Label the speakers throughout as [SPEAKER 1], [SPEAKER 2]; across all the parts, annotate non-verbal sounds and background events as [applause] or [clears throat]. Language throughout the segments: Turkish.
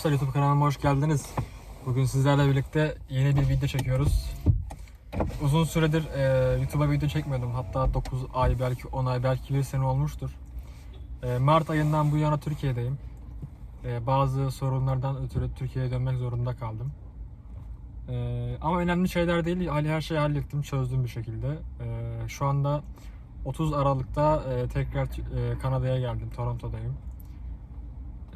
[SPEAKER 1] Arkadaşlar YouTube kanalıma hoş geldiniz. Bugün sizlerle birlikte yeni bir video çekiyoruz. Uzun süredir e, YouTube'a video çekmiyordum. Hatta 9 ay belki 10 ay belki bir sene olmuştur. E, Mart ayından bu yana Türkiye'deyim. E, bazı sorunlardan ötürü Türkiye'ye dönmek zorunda kaldım. E, ama önemli şeyler değil. Hali her şeyi hallettim, çözdüm bir şekilde. E, şu anda 30 Aralık'ta e, tekrar e, Kanada'ya geldim. Toronto'dayım.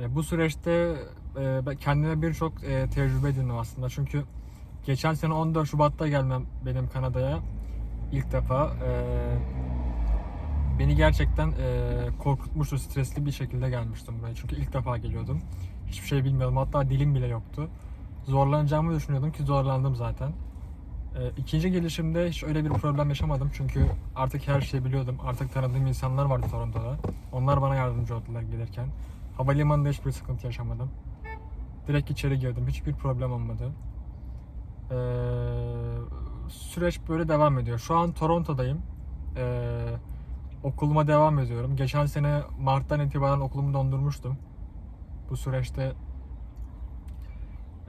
[SPEAKER 1] E, bu süreçte e, kendime birçok e, tecrübe edindim aslında. Çünkü geçen sene 14 Şubat'ta gelmem benim Kanada'ya ilk defa. E, beni gerçekten e, korkutmuştu, stresli bir şekilde gelmiştim buraya. Çünkü ilk defa geliyordum. Hiçbir şey bilmiyordum. Hatta dilim bile yoktu. Zorlanacağımı düşünüyordum ki zorlandım zaten. E, ikinci gelişimde hiç öyle bir problem yaşamadım. Çünkü artık her şeyi biliyordum. Artık tanıdığım insanlar vardı Toronto'da. Onlar bana yardımcı oldular gelirken. Havalimanında hiçbir sıkıntı yaşamadım. Direkt içeri girdim. Hiçbir problem olmadı. Ee, süreç böyle devam ediyor. Şu an Toronto'dayım. Ee, okuluma devam ediyorum. Geçen sene Mart'tan itibaren okulumu dondurmuştum. Bu süreçte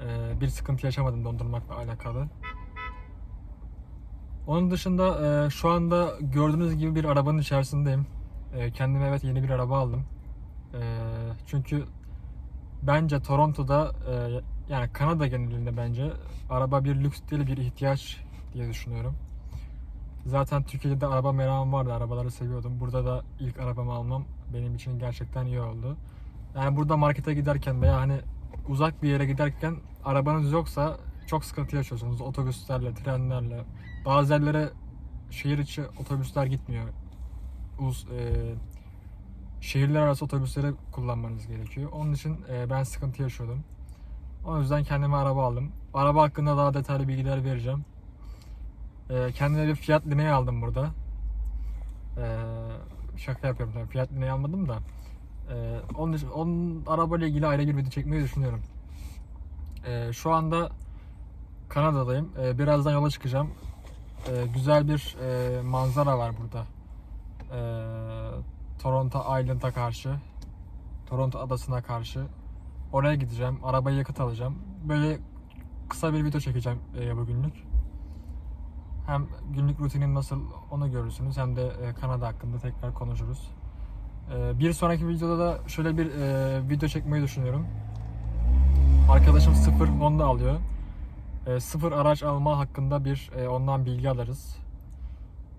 [SPEAKER 1] e, bir sıkıntı yaşamadım dondurmakla alakalı. Onun dışında e, şu anda gördüğünüz gibi bir arabanın içerisindeyim. E, kendime evet yeni bir araba aldım. E, çünkü bence Toronto'da e, yani Kanada genelinde bence araba bir lüks değil bir ihtiyaç diye düşünüyorum. Zaten Türkiye'de de araba merakım vardı. Arabaları seviyordum. Burada da ilk arabamı almam benim için gerçekten iyi oldu. Yani burada markete giderken veya hani uzak bir yere giderken arabanız yoksa çok sıkıntı yaşıyorsunuz. Otobüslerle, trenlerle. Bazı yerlere şehir içi otobüsler gitmiyor. Uz, e, şehirler arası otobüsleri kullanmanız gerekiyor. Onun için e, ben sıkıntı yaşıyordum. O yüzden kendime araba aldım. Araba hakkında daha detaylı bilgiler vereceğim. E, kendime bir Fiat Linea aldım burada. E, şaka yapıyorum tabii. Fiat Linea almadım da. E, onun, için, onun arabayla ilgili ayrı bir video çekmeyi düşünüyorum. E, şu anda Kanada'dayım. E, birazdan yola çıkacağım. E, güzel bir e, manzara var burada. E, Toronto Island'a karşı. Toronto adasına karşı. Oraya gideceğim. Arabaya yakıt alacağım. Böyle kısa bir video çekeceğim e, bugünlük. Hem günlük rutinim nasıl onu görürsünüz hem de e, Kanada hakkında tekrar konuşuruz. E, bir sonraki videoda da şöyle bir video çekmeyi düşünüyorum. Arkadaşım sıfır Honda alıyor. Sıfır araç alma hakkında bir ondan bilgi alırız.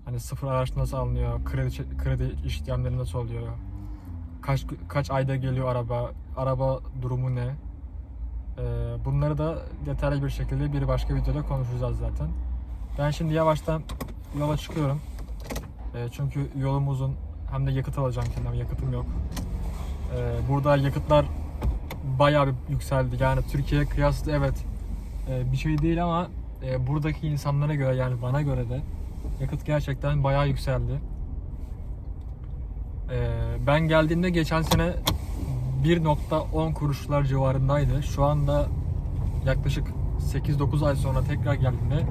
[SPEAKER 1] Hani sıfır araç nasıl alınıyor, kredi kredi işlemleri nasıl oluyor, kaç kaç ayda geliyor araba, araba durumu ne? Ee, bunları da detaylı bir şekilde bir başka videoda konuşacağız zaten. Ben şimdi yavaştan yola çıkıyorum. Ee, çünkü yolum uzun. Hem de yakıt alacağım kendime, yakıtım yok. Ee, burada yakıtlar bayağı bir yükseldi. Yani Türkiye'ye kıyasla evet bir şey değil ama e, buradaki insanlara göre yani bana göre de yakıt gerçekten bayağı yükseldi. Ee, ben geldiğimde geçen sene 1.10 kuruşlar civarındaydı. Şu anda yaklaşık 8-9 ay sonra tekrar geldiğimde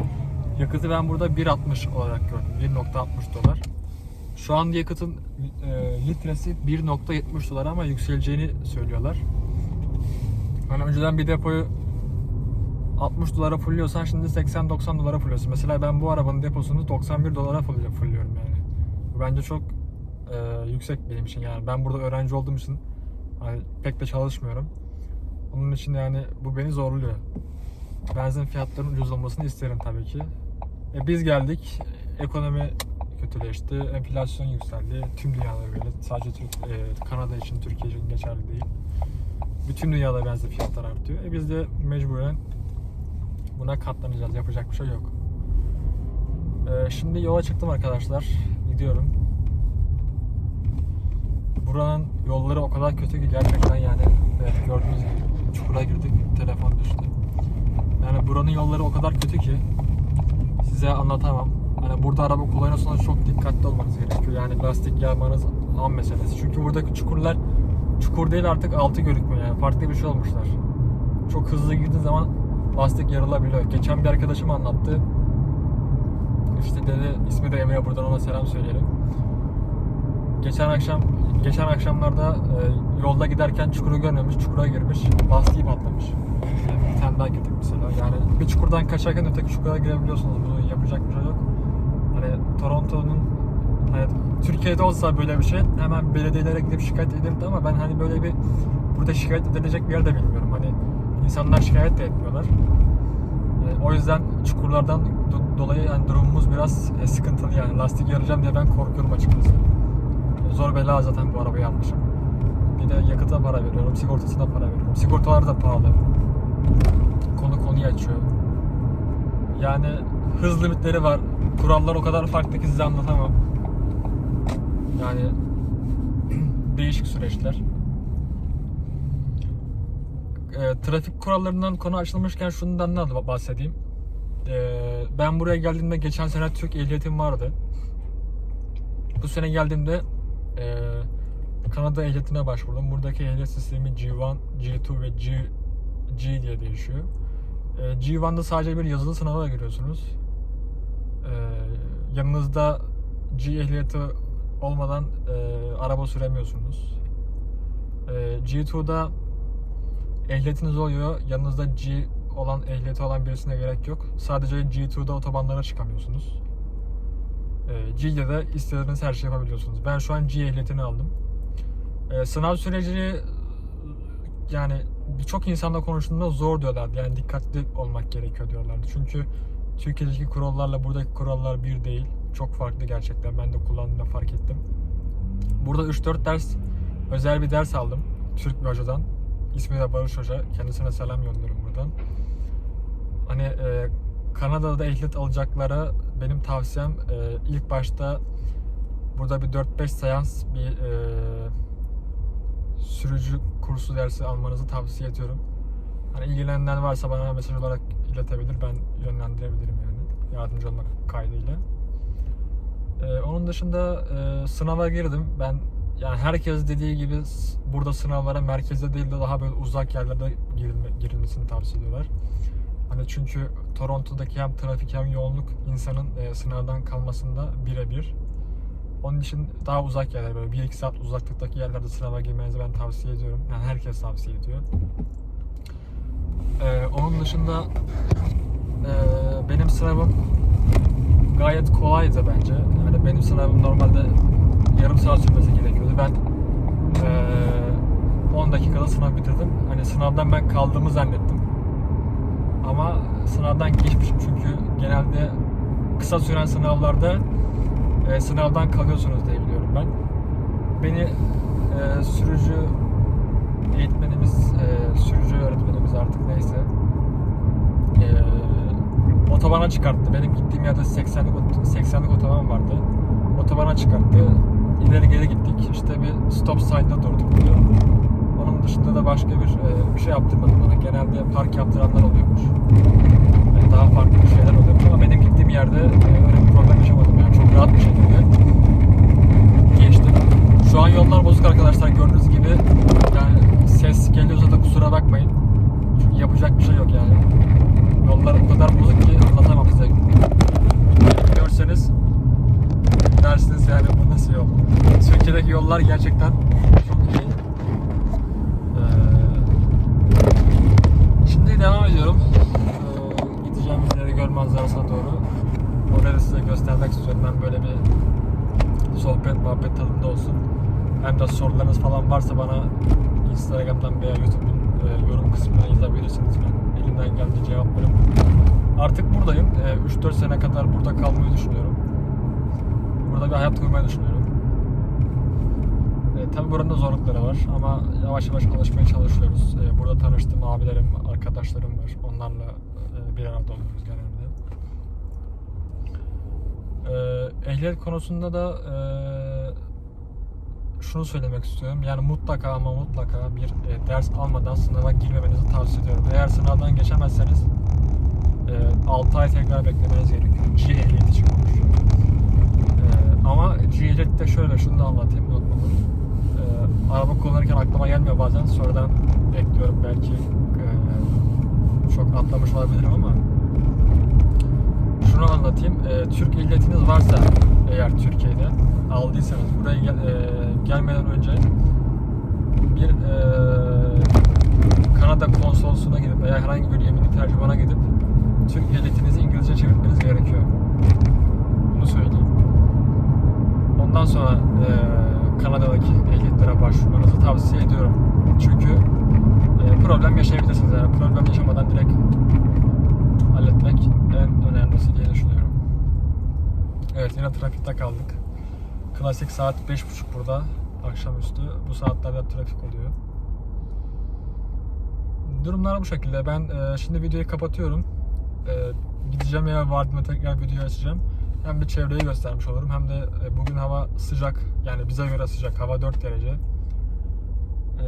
[SPEAKER 1] yakıtı ben burada 1.60 olarak gördüm. 1.60 dolar. Şu anda yakıtın e, litresi 1.70 dolar ama yükseleceğini söylüyorlar. Hani önceden bir depoyu 60 dolara fulluyorsan şimdi 80-90 dolara fulluyorsun. Mesela ben bu arabanın deposunu 91 dolara full- fulluyorum yani. Bu bence çok e, yüksek benim için yani. Ben burada öğrenci olduğum için hani pek de çalışmıyorum. Onun için yani bu beni zorluyor. Benzin fiyatlarının ucuz olmasını isterim tabii ki. E, biz geldik. Ekonomi kötüleşti. Enflasyon yükseldi. Tüm dünyada böyle. Sadece Türk, e, Kanada için, Türkiye için geçerli değil. Bütün dünyada benzin fiyatları artıyor. E, biz de mecburen buna katlanacağız. Yapacak bir şey yok. Ee, şimdi yola çıktım arkadaşlar. Gidiyorum. Buranın yolları o kadar kötü ki gerçekten yani evet, gördüğünüz gibi çukura girdik. Telefon düştü. Yani buranın yolları o kadar kötü ki size anlatamam. Hani burada araba kullanıyorsanız çok dikkatli olmanız gerekiyor. Yani lastik yarmanız an meselesi. Çünkü buradaki çukurlar çukur değil artık altı görükmüyor yani. Farklı bir şey olmuşlar. Çok hızlı girdiğin zaman lastik yarılabiliyor. Geçen bir arkadaşım anlattı. İşte dedi ismi de Emre buradan ona selam söyleyelim. Geçen akşam geçen akşamlarda e, yolda giderken çukuru görmemiş, çukura girmiş, lastiği patlamış. Bir tane daha girdik mesela. Yani bir çukurdan kaçarken öteki çukura girebiliyorsunuz. Bunu yapacak bir şey yok. Hani Toronto'nun hani Türkiye'de olsa böyle bir şey hemen belediyelere gidip şikayet edilirdi ama ben hani böyle bir burada şikayet edilecek bir yer de bilmiyorum. Hani insanlar şikayet de etmiyorlar. E, o yüzden çukurlardan do- dolayı yani durumumuz biraz e, sıkıntılı yani. Lastik yarayacağım diye ben korkuyorum açıkçası. E, Zor bela zaten bu arabayı almışım. Bir de yakıta para veriyorum, sigortasına para veriyorum. Sigortalar da pahalı. Konu konuyu açıyor. Yani hız limitleri var. Kurallar o kadar farklı ki size anlatamam. Yani [clears throat] değişik süreçler. E, trafik kurallarından konu açılmışken şundan da bahsedeyim. E, ben buraya geldiğimde geçen sene Türk ehliyetim vardı. Bu sene geldiğimde e, Kanada ehliyetine başvurdum. Buradaki ehliyet sistemi G1, G2 ve G, G diye değişiyor. E, G1'da sadece bir yazılı sınava giriyorsunuz. E, yanınızda G ehliyeti olmadan e, araba süremiyorsunuz. E, G2'da ehliyetiniz oluyor. Yanınızda G olan ehliyeti olan birisine gerek yok. Sadece G2'da otobanlara çıkamıyorsunuz. E, G'de de istediğiniz her şeyi yapabiliyorsunuz. Ben şu an G ehliyetini aldım. E, sınav süreci yani birçok insanla konuştuğumda zor diyorlardı. Yani dikkatli olmak gerekiyor diyorlardı. Çünkü Türkiye'deki kurallarla buradaki kurallar bir değil. Çok farklı gerçekten. Ben de kullandığımda fark ettim. Burada 3-4 ders özel bir ders aldım. Türk bir hocadan. İsmi de Barış Hoca. Kendisine selam yolluyorum buradan. Hani e, Kanada'da ehliyet alacaklara benim tavsiyem e, ilk başta burada bir 4-5 seans bir e, sürücü kursu dersi almanızı tavsiye ediyorum. Hani ilgilenenler varsa bana mesaj olarak iletebilir. Ben yönlendirebilirim yani. Yardımcı olmak kaydıyla. Ee, onun dışında e, sınava girdim. Ben yani herkes dediği gibi burada sınavlara merkezde değil de daha böyle uzak yerlerde girilme, girilmesini tavsiye ediyorlar. Hani çünkü Toronto'daki hem trafik hem yoğunluk insanın e, sınavdan kalmasında birebir. Onun için daha uzak yerler böyle 1-2 saat uzaklıktaki yerlerde sınava girmenizi ben tavsiye ediyorum. Yani herkes tavsiye ediyor. Ee, onun dışında e, benim sınavım gayet kolaydı bence. Yani benim sınavım normalde yarım saat sürmesi gerekiyordu. Ben e, 10 dakikada sınav bitirdim. Hani sınavdan ben kaldığımı zannettim. Ama sınavdan geçmişim çünkü genelde kısa süren sınavlarda e, sınavdan kalıyorsunuz diye biliyorum ben. Beni e, sürücü eğitmenimiz, e, sürücü öğretmenimiz artık neyse e, otobana çıkarttı. Benim gittiğim yerde 80'lik, ot- 80'lik otoban vardı. Otobana çıkarttı. İleri geri gittik. İşte bir stop sign'da durduk diyor. Onun dışında da başka bir e, bir şey yaptırmadı bana. Genelde park yaptıranlar oluyormuş. Yani daha farklı bir şeyler oluyormuş ama benim gittiğim yerde e, öyle bir problem yaşamadım. Yani çok rahat bir şekilde geçtim. Şu an yollar bozuk arkadaşlar gördüğünüz gibi. Yani ses geliyorsa da kusura bakmayın. Çünkü yapacak bir şey yok yani. Yollar o kadar bozuk ki anlatamam size. Görseniz dersiniz yani bu nasıl yol? Türkiye'deki yollar gerçekten çok iyi. Ee, şimdi devam ediyorum. Ee, gideceğim ileri göl doğru. Orayı da size göstermek istiyorum. Ben böyle bir sohbet muhabbet tadında olsun. Hem de sorularınız falan varsa bana Instagram'dan veya YouTube'un e, yorum kısmına yazabilirsiniz. Ben elimden geldiği cevaplarım. Artık buradayım. E, 3-4 sene kadar burada kalmayı düşünüyorum. Burada bir hayat kurmayı düşünüyorum. E, tabii buranın da zorlukları var ama yavaş yavaş alışmaya çalışıyoruz. E, burada tanıştığım abilerim, arkadaşlarım var. Onlarla e, bir arada oluyoruz genelde. E, ehliyet konusunda da e, şunu söylemek istiyorum. Yani mutlaka ama mutlaka bir e, ders almadan sınava girmemenizi tavsiye ediyorum. Eğer sınavdan geçemezseniz e, 6 ay tekrar beklemeniz gerekiyor. G ehliyeti için. E, ama G ehliyette şöyle şunu da anlatayım unutmadım. E, araba kullanırken aklıma gelmiyor bazen. Sonradan bekliyorum belki e, çok atlamış olabilirim ama şunu anlatayım. E, Türk ehliyetiniz varsa eğer Türkiye'de aldıysanız buraya gel, e, gelmeden önce bir eee, Kanada konsolosluğuna gidip veya herhangi bir yeminli tercümana gidip Türk ehliyetinizi İngilizce çevirmeniz gerekiyor. Bunu söyleyeyim. Ondan sonra eee, Kanada'daki ehliyetlere başvurmanızı tavsiye ediyorum. Çünkü eee, problem yaşayabilirsiniz. Yani problem yaşamadan direkt halletmek en önemlisi diye düşünüyorum. Evet yine trafikte kaldık. Klasik saat 5.30 burada akşamüstü. Bu saatlerde trafik oluyor. Durumlar bu şekilde. Ben e, şimdi videoyu kapatıyorum. E, gideceğim eve vardığımda tekrar videoyu açacağım. Hem bir çevreyi göstermiş olurum hem de e, bugün hava sıcak. Yani bize göre sıcak. Hava 4 derece. E,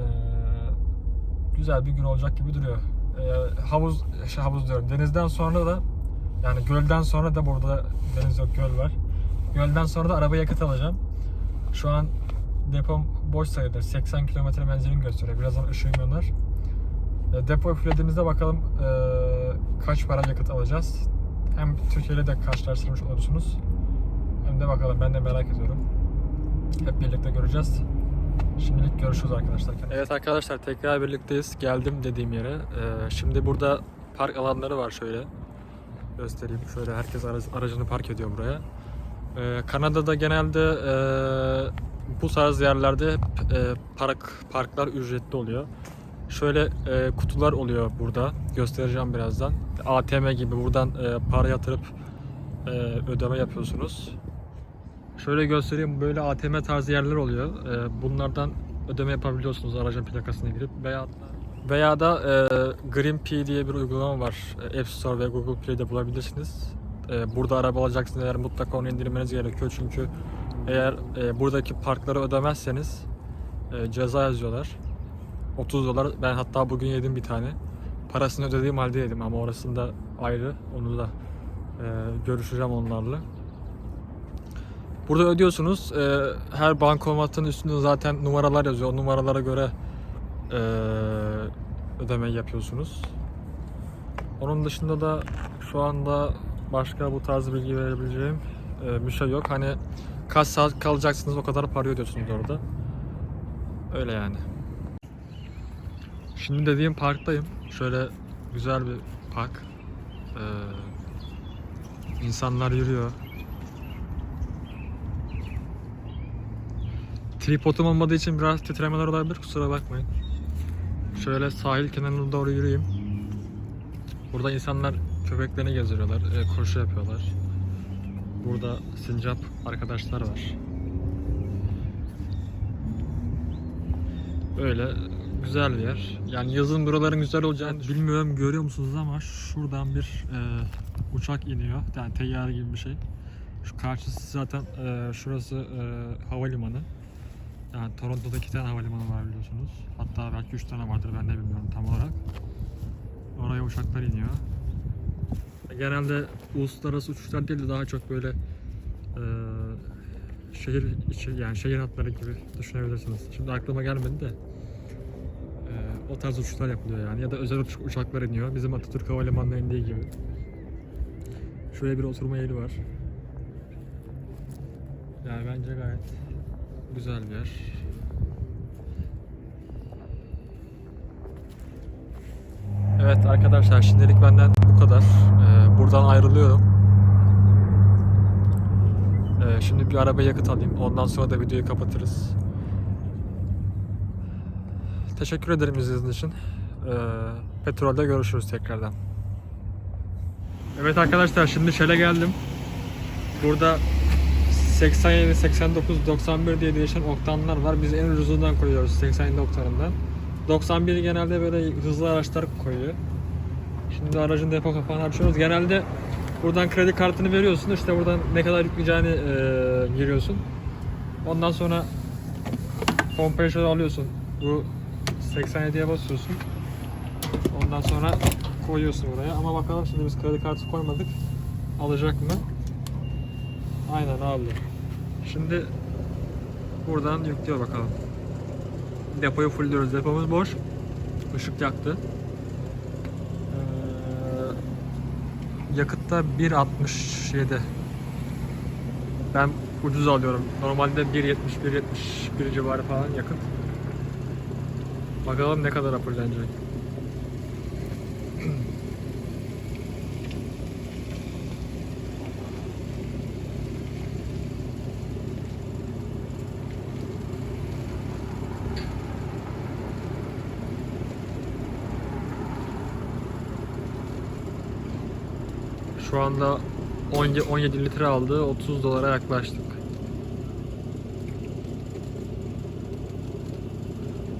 [SPEAKER 1] güzel bir gün olacak gibi duruyor. E, havuz, şey, havuz diyorum. Denizden sonra da yani gölden sonra da burada deniz yok göl var. Gölden sonra da araba yakıt alacağım. Şu an depom boş sayılır. 80 kilometre menzilim gösteriyor. Birazdan ışığım yanar. E, Depoyu fullediğimizde bakalım e, kaç para yakıt alacağız. Hem Türkiye de karşılaştırmış olursunuz. Hem de bakalım ben de merak ediyorum. Hep birlikte göreceğiz. Şimdilik görüşürüz arkadaşlar. Evet arkadaşlar tekrar birlikteyiz. Geldim dediğim yere. E, şimdi burada park alanları var şöyle. Göstereyim. Şöyle herkes ara- aracını park ediyor buraya. E, Kanada'da genelde e, bu tarz yerlerde e, park parklar ücretli oluyor. Şöyle e, kutular oluyor burada. Göstereceğim birazdan. ATM gibi buradan e, para yatırıp e, ödeme yapıyorsunuz. Şöyle göstereyim. Böyle ATM tarzı yerler oluyor. E, bunlardan ödeme yapabiliyorsunuz aracın plakasına girip veya veya da e, Green P diye bir uygulama var. E, App Store ve Google Play'de bulabilirsiniz. E, burada araba alacaksınız eğer mutlaka onu indirmeniz gerekiyor çünkü eğer e, buradaki parkları ödemezseniz e, ceza yazıyorlar. 30 dolar. Ben hatta bugün yedim bir tane. Parasını ödediğim halde yedim ama orasında ayrı. Onu da e, görüşeceğim onlarla. Burada ödüyorsunuz. E, her bankomatın üstünde zaten numaralar yazıyor. O numaralara göre e, ödemeyi yapıyorsunuz. Onun dışında da şu anda başka bu tarz bilgi verebileceğim e, bir şey yok. Hani kaç saat kalacaksınız o kadar para ödüyorsunuz orada. Öyle yani. Şimdi dediğim parktayım. Şöyle güzel bir park. Ee, insanlar yürüyor. Tripodum olmadığı için biraz titremeler olabilir kusura bakmayın. Şöyle sahil kenarına doğru yürüyeyim. Burada insanlar köpeklerini gezdiriyorlar, e, koşu yapıyorlar. Burada sincap arkadaşlar var. Böyle güzel bir yer. Yani yazın buraların güzel olacağını bilmiyorum görüyor musunuz ama şuradan bir e, uçak iniyor. Yani teyyare gibi bir şey. Şu karşısı zaten e, şurası e, havalimanı. Yani Toronto'da iki tane havalimanı var biliyorsunuz. Hatta belki üç tane vardır ben de bilmiyorum tam olarak. Oraya uçaklar iniyor. Genelde uluslararası uçuşlar değil de daha çok böyle e, şehir içi yani şehir hatları gibi düşünebilirsiniz. Şimdi aklıma gelmedi de o tarz uçuşlar yapılıyor yani ya da özel uç- uçaklar iniyor. Bizim Atatürk Havalimanı'na indiği gibi. Şöyle bir oturma yeri var. Yani bence gayet güzel bir yer. Evet arkadaşlar şimdilik benden bu kadar. Ee, buradan ayrılıyorum. Ee, şimdi bir araba yakıt alayım. Ondan sonra da videoyu kapatırız. Teşekkür ederim izlediğiniz için. Ee, petrolde görüşürüz tekrardan. Evet arkadaşlar şimdi Shell'e geldim. Burada 87, 89, 91 diye değişen oktanlar var. Biz en ucuzundan koyuyoruz 87 oktanından. 91 genelde böyle hızlı araçlar koyuyor. Şimdi aracın depo kapağını açıyoruz. Genelde buradan kredi kartını veriyorsun. İşte buradan ne kadar yükleyeceğini e, giriyorsun. Ondan sonra kompresörü alıyorsun. Bu 87'ye basıyorsun. Ondan sonra koyuyorsun buraya. Ama bakalım şimdi biz kredi kartı koymadık. Alacak mı? Aynen aldı. Şimdi buradan yüklüyor bakalım. Depoyu fullliyoruz. Depomuz boş. Işık yaktı. Ee, yakıtta 1.67. Ben ucuz alıyorum. Normalde 1.70 1.71 civarı falan yakıt. Bakalım ne kadar raporlanacak. Şu anda 17, 17 litre aldı. 30 dolara yaklaştık.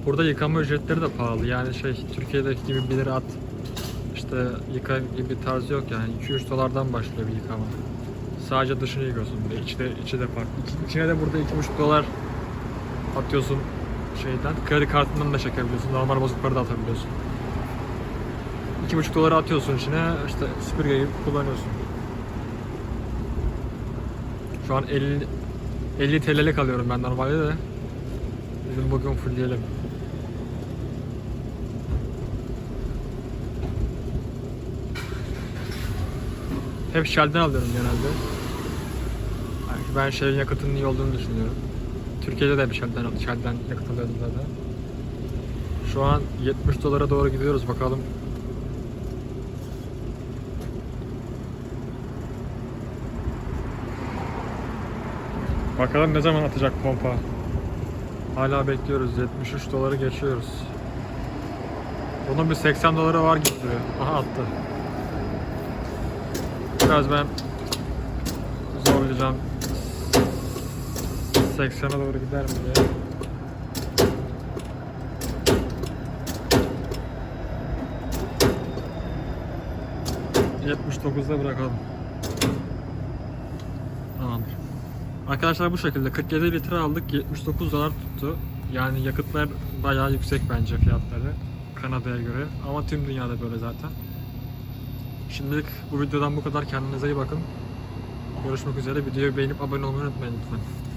[SPEAKER 1] Burada yıkama ücretleri de pahalı. Yani şey Türkiye'deki gibi 1 lira at işte yıka gibi tarz yok yani. 2-3 dolardan başlıyor bir yıkama. Sadece dışını yıkıyorsun bir de. İçi de, içi de farklı. İç- İçine de burada 2,5 dolar atıyorsun şeyden. Kredi kartından da çekebiliyorsun. Normal bozuk para da atabiliyorsun. 2,5 dolara atıyorsun içine işte süpürge gibi kullanıyorsun. Şu an 50 50 TL'lik alıyorum ben normalde de. Dedim bugün fullleyelim. Hep Shell'den alıyorum genelde. Yani ben Shell'in yakıtının iyi olduğunu düşünüyorum. Türkiye'de de bir Shell'den, Shell'den yakıt alıyordum zaten. Şu an 70 dolara doğru gidiyoruz bakalım. Bakalım ne zaman atacak pompa. Hala bekliyoruz. 73 doları geçiyoruz. Bunun bir 80 doları var gibi duruyor. Aha attı. Biraz ben zorlayacağım. 80'e doğru gider mi diye. ...79'da bırakalım. Tamamdır. Arkadaşlar bu şekilde 47 litre aldık 79 dolar tuttu. Yani yakıtlar bayağı yüksek bence fiyatları Kanada'ya göre ama tüm dünyada böyle zaten. Şimdilik bu videodan bu kadar kendinize iyi bakın. Görüşmek üzere. Videoyu beğenip abone olmayı unutmayın lütfen.